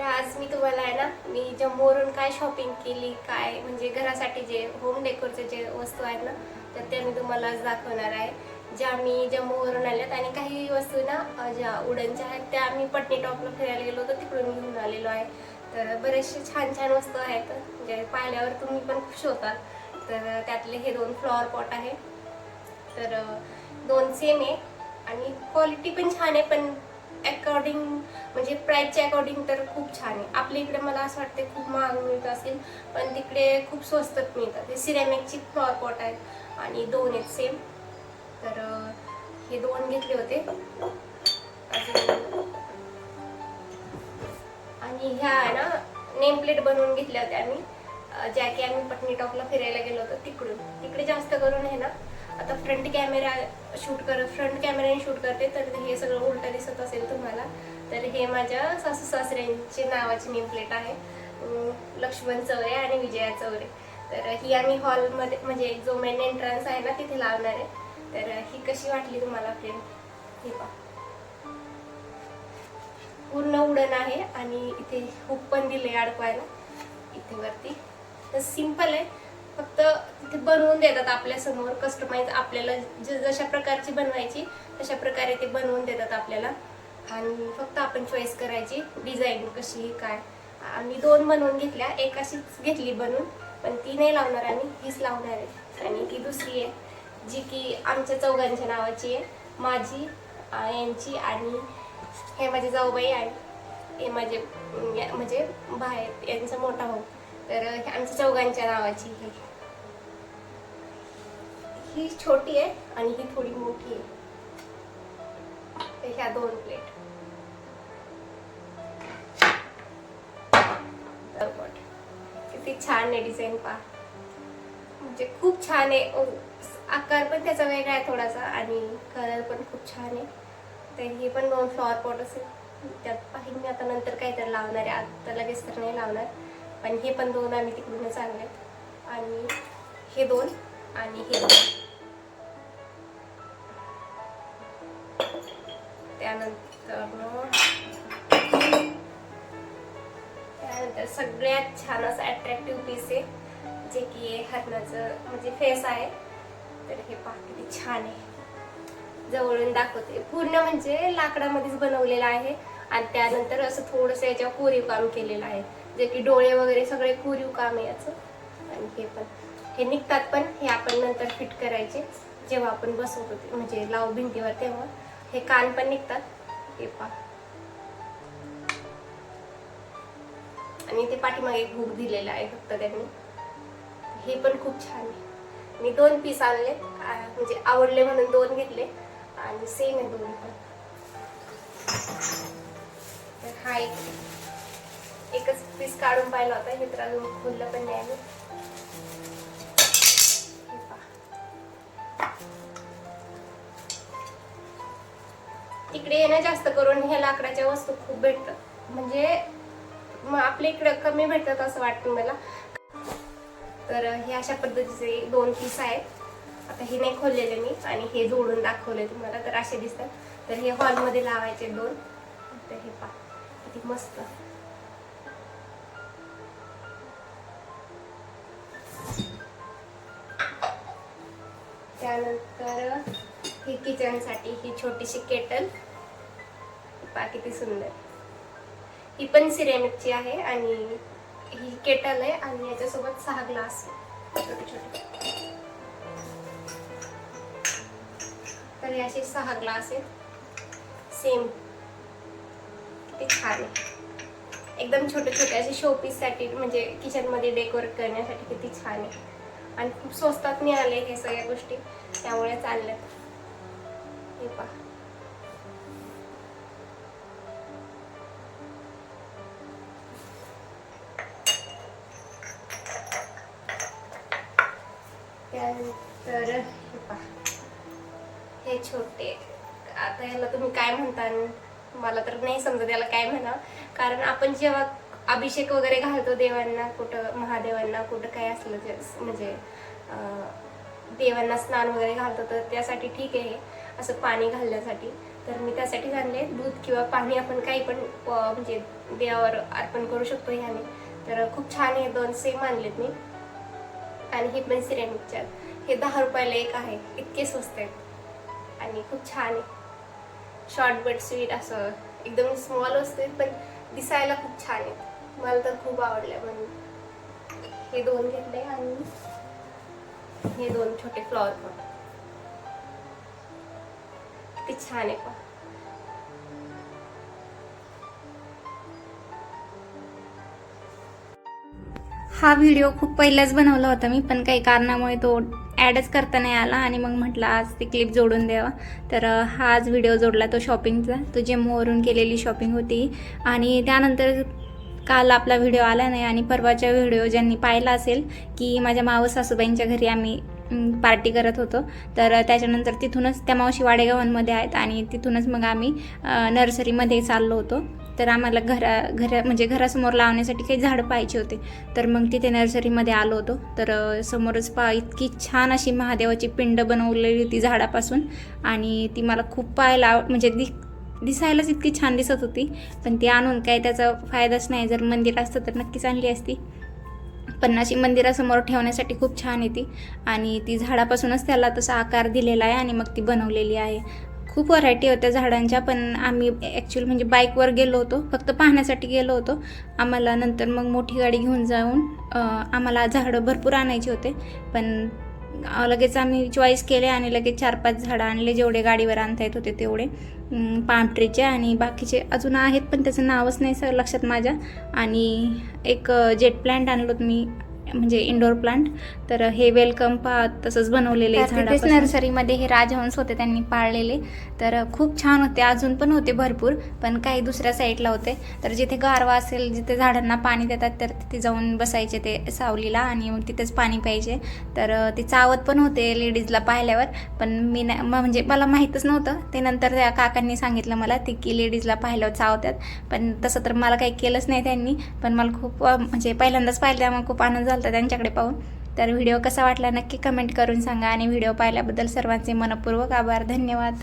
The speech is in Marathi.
तर आज मी तुम्हाला आहे ना मी जम्मूवरून काय शॉपिंग केली काय म्हणजे घरासाठी जे होम डेकोरचे जे वस्तू आहेत ना तर त्या मी तुम्हाला आज दाखवणार आहे. ज्या मी जम्मूवरून आल्यात आणि काही वस्तू ना ज्या उडनच्या आहेत त्या आम्ही पटणी टॉपला फिरायला गेलो होतो तिकडून घेऊन आलेलो आहे. तर बरेचसे छान छान वस्तू आहेत जे पाहिल्यावर तुम्ही पण खुश होता तर त्यातले हे दोन फ्लॉवर पॉट आहे. तर दोन सेम आहे आणि क्वालिटी पण छान आहे पण अकॉर्डिंग म्हणजे प्राईजच्या अकॉर्डिंग तर खूप छान आहे. आपल्या इकडे मला असं वाटते खूप महाग मिळत असेल पण तिकडे खूप स्वस्तात मिळतात. हे सिरॅमिकची फ्लॉवर पॉट आहेत आणि दोन आहेत सेम तर हे दोन घेतले होते. आणि ह्या आहे ना नेम प्लेट बनवून घेतल्या होत्या आम्ही. ज्या की आम्ही पटनी टॉपला फिरायला गेलो होतो तिकडून. तिकडे जास्त करून आहे ना आता फ्रंट कॅमेरा शूट कर फ्रंट कॅमेऱ्याने शूट करते तर हे सगळं उलट दिसत असेल तुम्हाला. तर हे माझ्या सासू सासऱ्यांचे नावाची नेम प्लेट आहे लक्ष्मण चौरे आणि विजया चौरे. तर ही आम्ही हॉलमध्ये म्हणजे जो मेन एंट्रन्स आहे ना तिथे लावणार आहे. तर ही कशी वाटली तुम्हाला फ्रेम हे पा पूर्ण उडण आहे आणि इथे हुक पण दिले अडकवायला. इथे वरती. तर सिंपल आहे. फक्त तिथे बनवून देतात आपल्यासमोर कस्टमाईज कस्टमाइज आपल्याला ज जशा प्रकारची बनवायची तशा प्रकारे ते बनवून देतात आपल्याला. आणि फक्त आपण चॉईस करायची डिझाईन कशी काय. आम्ही दोन बनवून घेतल्या एक अशीच घेतली बनवून पण ती नाही लावणार आम्ही हीच लावणार आहे. आणि ती दुसरी आहे जी की आमच्या चौघांच्या नावाची आहे. माझी यांची आणि हे माझे जाऊबाई आणि हे माझे म्हणजे बाहेर यांचा मोठा भाऊ. तर आमच्या चौघांच्या नावाची ही. ही छोटी आहे आणि ही थोडी मोठी आहे. ह्या दोन प्लेट किती छान आहे डिझाईन पहा. म्हणजे खूप छान आहे. आकार पण त्याचा वेगळा आहे थोडासा आणि कलर पण खूप छान आहे. तर हे पण दोन फ्लॉवर पॉट असेल. त्यात पाहिजे मी आता नंतर काहीतरी लावणार आहे. आता लगेच तर नाही लावणार. पण हे पण दोन आम्ही तिकडूनच आणलेत आणि हे दोन आणि हे दोन. त्यानंतर मग त्यानंतर सगळ्यात छान असं अट्रॅक्टिव्ह पीस आहे जे की हरणाचं म्हणजे फेस आहे. तर हे पहा किती छान आहे. जवळून दाखवते. पूर्ण म्हणजे लाकडामध्येच बनवलेलं आहे. आणि त्यानंतर असं थोडंसं याच्यावर कोरीव काम केलेलं आहे. जे की डोळे वगैरे सगळे कोरीव काम आहे याचं. आणि हे पण. हे निघतात पण हे आपण नंतर फिट करायचे. जेव्हा आपण बसवतो ते म्हणजे लाव भिंतीवर तेव्हा. हे कान पण निघतात. हे पहा. आणि ते पाठीमागे एक हुक दिलेला आहे फक्त त्यांनी. हे पण खूप छान आहे. मी दोन पीस आणले. म्हणजे आवडले म्हणून दोन घेतले. आणि सेम आहे दोन्ही पण. तर हा एक. एकच पीस काढून पाहिला होता हे तर अजून खुललं पण नाही मी हे येणं जास्त करून ह्या लाकडाच्या वस्तू खूप भेटतात. म्हणजे मग आपल्या इकडे कमी भेटतात असं वाटतं मला. तर हे अशा पद्धतीचे दोन पीस आहेत. आता हे नाही खोललेले मी आणि हे जोडून दाखवले तुम्हाला तर असे दिसतात. तर हे हॉलमध्ये लावायचे दोन. तर हे पा किती मस्त. तर ही किचनसाठी ही छोटीशी केटल. पा किती सुंदर. ही पण सिरेमिकची आहे आणि ही केटल आहे आणि याच्यासोबत सहा ग्लास. छोटे छोटे तर हे असे सहा ग्लास आहेत. सेम ते छान आहे. एकदम छोटे छोटे असे शोपीससाठी म्हणजे किचनमध्ये डेकोर करण्यासाठी किती छान आहे. आणि खूप स्वस्तात मिळाले हे सगळ्या गोष्टी. त्यामुळे चाललं. हे पहा. त्यानंतर हे पहा. हे छोटे. आता याला तुम्ही काय म्हणता मला तर नाही समजत याला काय म्हणा कारण आपण जेव्हा अभिषेक वगैरे घालतो देवांना कुठं महादेवांना कुठं काय असलं म्हणजे देवांना स्नान वगैरे घालतो तर त्यासाठी ठीक आहे असं पाणी घालण्यासाठी. तर मी त्यासाठी आणले दूध किंवा पाणी आपण काही पण म्हणजे देवावर अर्पण करू शकतो ह्याने. तर खूप छान हे दोन सेम आणलेत मी. आणि हे पण सिरेमिकच्या. हे दहा रुपयाला एक आहे. इतके स्वस्त आहेत. आणि खूप छान आहे. शॉर्ट बट स्वीट असं. एकदम स्मॉल असते पण दिसायला खूप छान आहेत. मला तर खूप आवडलं म्हणून. हे दोन घेतले आणि हे दोन छोटे फ्लॉवर पॉट किती छान आहे पण. हा व्हिडिओ खूप पहिलाच बनवला होता मी पण काही कारणामुळे तो ॲडच करता नाही आला आणि मग म्हटलं आज ती क्लिप जोडून द्यावा. तर हा आज व्हिडिओ जोडला तो शॉपिंगचा तो जेमोवरून केलेली शॉपिंग होती. आणि त्यानंतर काल आपला व्हिडिओ आला नाही आणि परवाच्या व्हिडिओ ज्यांनी पाहिला असेल की माझ्या माव सासूबाईंच्या घरी आम्ही पार्टी करत होतो. तर त्याच्यानंतर तिथूनच त्या मावशी वाडेगावांमध्ये आहेत आणि तिथूनच मग आम्ही नर्सरीमध्ये चाललो होतो. तर आम्हाला घरा घरा म्हणजे घरासमोर लावण्यासाठी काही झाडं पाहिजे होते. तर मग तिथे नर्सरीमध्ये आलो होतो. तर समोरच पा इतकी छान अशी महादेवाची पिंड बनवलेली होती झाडापासून. आणि ती मला खूप पाहायला आव- म्हणजे दि दिसायलाच इतकी छान दिसत होती. पण ती आणून काय त्याचा फायदाच नाही. जर मंदिर असतं तर नक्कीच आणली असती. पण अशी मंदिरासमोर ठेवण्यासाठी खूप छान येते आणि ती झाडापासूनच त्याला तसा आकार दिलेला आहे आणि मग ती बनवलेली आहे. खूप व्हरायटी होत्या झाडांच्या पण आम्ही ॲक्च्युअली म्हणजे बाईकवर गेलो होतो. फक्त पाहण्यासाठी गेलो होतो. आम्हाला नंतर मग मोठी गाडी घेऊन जाऊन आम्हाला झाडं भरपूर आणायचे होते. पण लगेच आम्ही चॉईस केले आणि लगेच चार पाच झाडं आणले. जेवढे गाडीवर आणता येत होते तेवढे. पामट्रीचे आणि बाकीचे अजून आहेत पण त्याचं नावच नाही सर लक्षात माझ्या. आणि एक जेट प्लॅन्ट आणलो मी. म्हणजे इंडोर प्लांट तर हे वेलकम पा तसंच बनवलेले तिथेच. नर्सरीमध्ये हे राजहंस होते त्यांनी पाळलेले. तर खूप छान होते अजून पण होते भरपूर पण काही दुसऱ्या साईडला होते. तर जिथे गारवा असेल जिथे झाडांना पाणी देतात तर तिथे जाऊन बसायचे ते सावलीला आणि मग तिथेच पाणी प्यायचे. तर ते चावत पण होते लेडीजला पाहिल्यावर पण मी म- म्हणजे मला माहीतच नव्हतं. ते नंतर त्या काकांनी सांगितलं मला ते की लेडीजला पाहिल्यावर चावतात. पण तसं तर मला काही केलंच नाही त्यांनी. पण मला खूप म्हणजे पहिल्यांदाच पाहिलं त्यामुळे खूप आनंद झाला. चालतं त्यांच्याकडे पाहून. तर व्हिडिओ कसा वाटला नक्की कमेंट करून सांगा आणि व्हिडिओ पाहिल्याबद्दल सर्वांचे मनपूर्वक आभार. धन्यवाद.